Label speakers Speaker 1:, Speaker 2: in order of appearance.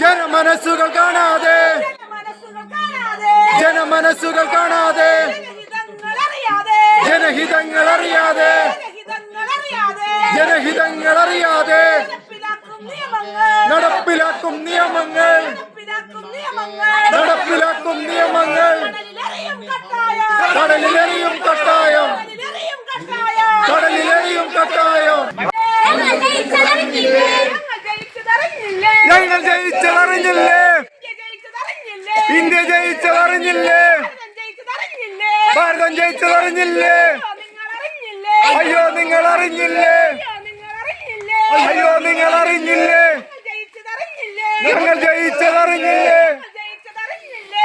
Speaker 1: ജനമനസ്സുകൾ കാണാതെ.
Speaker 2: ജനമനസ്സുകൾ കാണാതെ.
Speaker 1: ജനഹിതങ്ങൾ അറിയാതെ.
Speaker 2: ജനഹിതങ്ങൾ അറിയാതെ.
Speaker 1: നടപ്പിലാക്കും നിയമങ്ങൾ. കടലിലെറിയും കട്ടായം.
Speaker 2: കടലിലെറിയും കട്ടായം.
Speaker 1: ഞങ്ങൾ ജയിച്ചതറിഞ്ഞില്ലേ? ഇന്ത്യ ജയിച്ചതറിഞ്ഞില്ലേ? ഭാരതം ജയിച്ചതറിഞ്ഞില്ലേ? അയ്യോ നിങ്ങൾ അറിഞ്ഞില്ലേ
Speaker 2: അയ്യോ നിങ്ങൾ അറിഞ്ഞില്ലേ
Speaker 1: ഞങ്ങൾ ജയിച്ചതറിഞ്ഞില്ലേ?